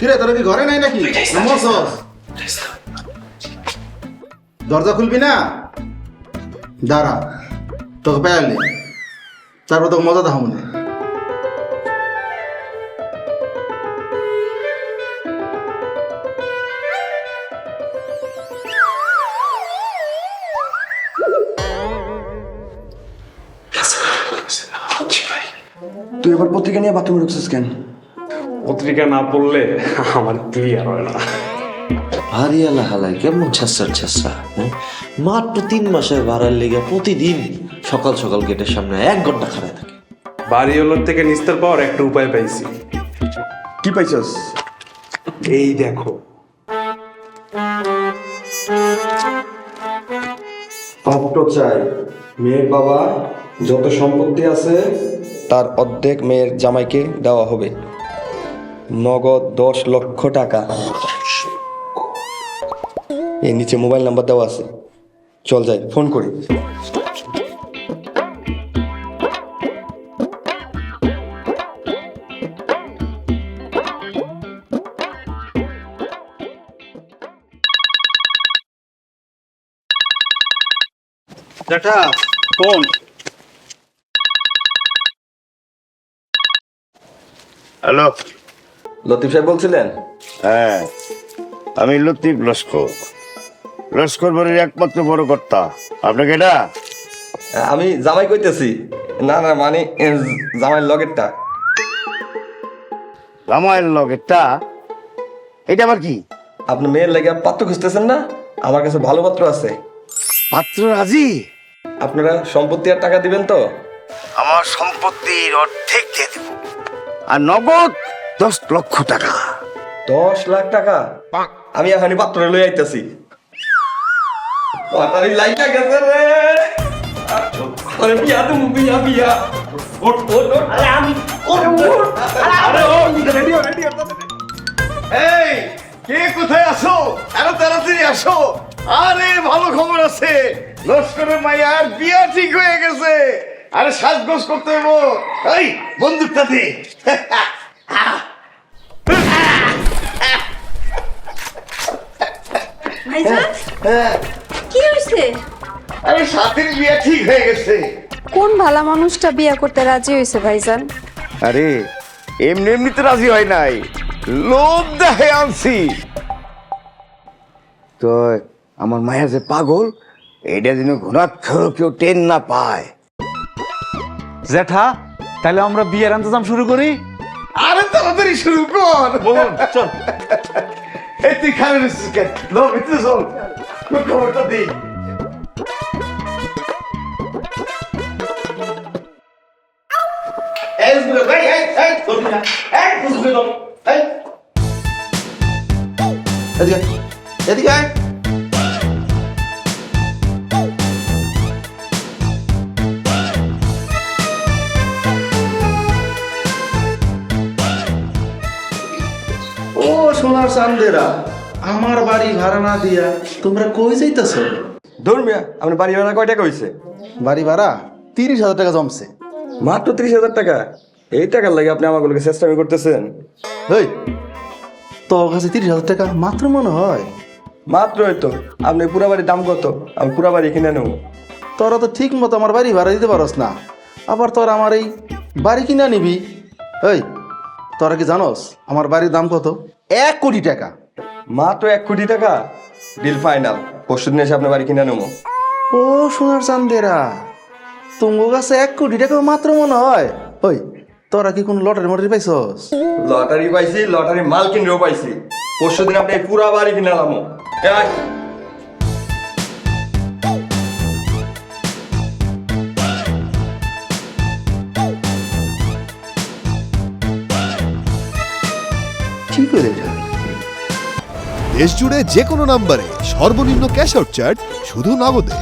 কিরে তোরা কি ঘরে নাই নাকি? মরছস? দরজা খুলবি না? দাঁড়া তোকে পেয়ালি তারপর তোকে মজা দেখাবো না। তুই এবার পত্রিকা নিয়ে বাথরুমে ঢুকছিস কেন? পত্রিকা না পড়লে আমার ক্লিয়ার হয় না। হারিয়ালা হালাই কেমন ছেসরা ছেসরা হ্যাঁ? মাত্র তিন মাসের ভাড়ার লেগে প্রতিদিন সকাল সকাল গেটের সামনে এক ঘণ্টা খাড়ায় থাকে। বাড়িওয়ালার থেকে নিস্তার পাওয়ার একটা উপায় পাইছি। কি পাইছস? এই দেখো। পাত্র চাই। মেয়ের বাবা যত সম্পত্তি আছে তার অর্ধেক মেয়ের জামাইকে দেওয়া হবে। নগদ দশ লক্ষ টাকা। এই নিচে মোবাইল নাম্বার দেওয়া আছে। চল যাই ফোন করি। জ্যাঠা ফোন। হ্যালো। লতিফ সাহেব বলছিলেন? হ্যাঁ আমি লতিফ লস্কর। লস্কর বাড়ির একমাত্র বড় কর্তা। আপনাকে এটা? আমি জামাই কইতেছি। না না মানে জামাইয়ের লগেরটা। রামায়ণ লগ এটা এটা আবার কি? আপনি মেয়ের লেগে পাত্র খুঁজতেছেন না? আমার কাছে ভালো পাত্র আছে। পাত্র রাজি? আপনারা সম্পত্তি আর টাকা দিবেন তো? আমার সম্পত্তির অর্ধেক দিয়ে দেব। আর নগদ? দশ লক্ষ টাকা। দশ লাখ টাকা? আমি এখানে পাত্র লই আইতাছি। লটারি লাইটা গেছে রে। আরে বিয়া তুমি বিয়া বিয়া। ওট ওট ওট আরে আমি ওট ওট আরে ও রেডি রেডি এই কে কোথায় আসো আরও তাড়াতাড়ি আসো। আরে ভালো খবর আছে। লস্করের মাইয়ার বিয়া ঠিক হয়ে গেছে। আরে সাজগোজ করতে হইব। এই বন্দুকটা দে। ভাইজান? কি হয়েছে? আরে সাথীর বিয়া ঠিক হয়ে গেছে। কোন ভালা মানুষটা বিয়ে করতে রাজি হয়েছে ভাইজান? আরে এমনি এমনিতে রাজি হয় নাই। লোভ দেখে আনছি। তো আমার মায়া যে পাগল এটা যেন ঘুণাক্ষর কেউ টেন না পায়। জ্যাঠা তাহলে আমরা বিয়ের ইন্তজাম শুরু করি? আরে তাড়াতাড়ি শুরু কর। চল। এই তুই খাবে কেন লো ভিতরে চল তোর খবরটা দিই এই বুঝলো, এই, এই, এই, ধরবি না। এই, বুঝবি না। এই। এদিকে আয়, সোনার চান্দেরা আমার বাড়ি ভাড়া না দিয়া তোমরা কই যাইতেছ? ধরুন মিয়া আপনার বাড়ি ভাড়া কয় টাকা হয়েছে বাড়ি ভাড়া তিরিশ হাজার টাকা জমছে। মাত্র ত্রিশ হাজার টাকা? এই টাকার লাগে আপনি আমাগুলোকে চেষ্টা করতেছেন। এই তোর কাছে তিরিশ হাজার টাকা মাত্র মনে হয়? মাত্র হয়তো। আপনি পুরা বাড়ির দাম কত? আমি পুরা বাড়ি কিনে নেব। তোরা তো ঠিক মতো আমার বাড়ি ভাড়া দিতে পারস না। আবার তোর আমার এই বাড়ি কিনা নিবি এই তোরা কি জানোস আমার বাড়ির দাম কত? এক কোটি টাকা। মাত্র এক কোটি টাকা? ডিল ফাইনাল পরশু দিন এসে আপনার বাড়ি কিনে নেব। ও সোনার চান্দেরা তোমার কাছে এক কোটি টাকা মাত্র মনে হয়। ওই তোরা কি কোনো লটারি মটারি পাইছস? লটারি পাইছি লটারি মাল কিনলেও পাইছি। পরশু দিন আপনি পুরা বাড়ি কিনে নামো কি হয়ে যাবে দেশ জুড়ে যে কোনো নাম্বারে সর্বনিম্ন ক্যাশ আউট চার্জ শুধু নগদে।